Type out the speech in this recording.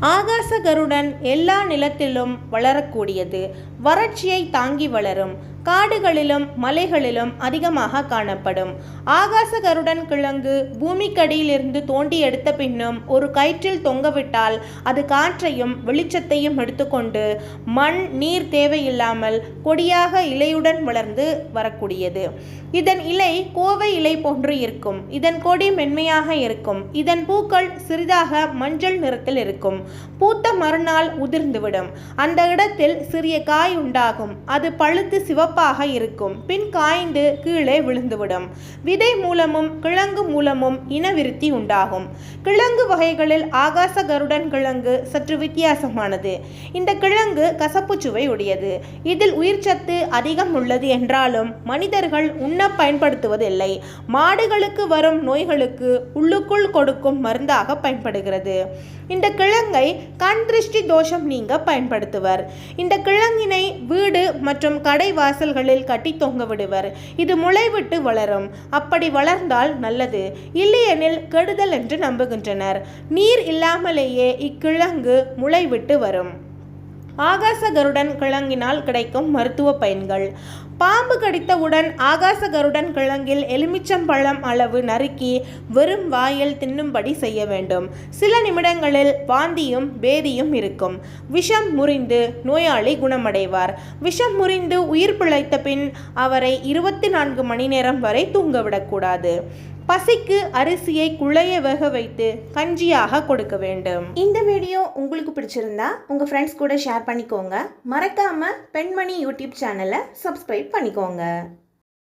ஆகாச கருடன் எல்லா நிலத்திலும் வளரக்கூடியது. வறட்சியை தாங்கி வளரும். காடுகளிலும் மலைகளிலும் அதிகமாக காணப்படும். ஆகாச கருடன் கிழங்கு பூமிக்கடியிலிருந்து தோண்டி எடுத்த பின்னும் ஒரு கயிற்றில் தொங்கவிட்டால் அது காற்றையும் வெளிச்சத்தையும் எடுத்துக்கொண்டு மண் நீர் தேவையில்லாமல் கொடியாக இலையுடன் வளர்ந்து வரக்கூடியது. இதன் இலை கோவை இலை போன்று இருக்கும். இதன் கொடி மென்மையாக இருக்கும். இதன் பூக்கள் சிறிதாக மஞ்சள் நிறத்தில் இருக்கும். பூத்த மறுநாள் உதிர்ந்துவிடும். அந்த இடத்தில் சிறிய காய் உண்டாகும். அது பழுத்து சிவப்பு கப்பாக இருக்கும். பின் காய்ந்து கீழே விழுந்துவிடும். விதை மூலமும் கிழங்கு மூலமும் இனவிருத்தி உண்டாகும். கிழங்கு வகைகளில் ஆகாச கருடன் கிழங்கு சற்று வித்தியாசமானது. இந்த கிழங்கு கசப்பு சுவை உடையது இதில் உயிர்ச்சத்து அதிகம் உள்ளது என்றாலும் மனிதர்கள் உண்ண பயன்படுத்துவதில்லை. மாடுகளுக்கு வரும் நோய்களுக்கு உள்ளுக்குள் கொடுக்கும் மருந்தாக பயன்படுகிறது. இந்த கிழங்கை கண் திருஷ்டி தோஷம் நீங்க பயன்படுத்துவர். இந்த கிழங்கினை வீடு மற்றும் கடை வாசல்களில் கட்டி தொங்க விடுவர். இது முளைவிட்டு வளரும். அப்படி வளர்ந்தால் நல்லது. இல்லையெனில் கெடுதல் என்று நம்புகின்றனர். நீர் இல்லாமலேயே இக்கிழங்கு முளைவிட்டு வரும். ஆகாச கருடன் கிழங்கினால் கிடைக்கும் மருத்துவ பயன்கள். பாம்பு கடித்தவுடன் ஆகாச கருடன் கிழங்கில் எலுமிச்சம்பழம் அளவு நறுக்கி வெறும் வாயில் தின்னும்படி செய்ய வேண்டும். சில நிமிடங்களில் வாந்தியும் பேதியும் இருக்கும். விஷம் முறிந்து நோயாளி குணமடைவார். விஷம் முறிந்து உயிர் பிழைத்த பின் அவரை இருபத்தி நான்கு மணி நேரம் வரை தூங்கவிடக்கூடாது. பசிக்கு அரிசியை குழைய வேக வைத்து கஞ்சியாக கொடுக்க வேண்டும். இந்த வீடியோ உங்களுக்கு பிடிச்சிருந்தா உங்க ஃப்ரெண்ட்ஸ் கூட ஷேர் பண்ணிக்கோங்க. மறக்காம பெண்மணி யூடியூப் சேனலை சப்ஸ்கிரைப் பண்ணிக்கோங்க.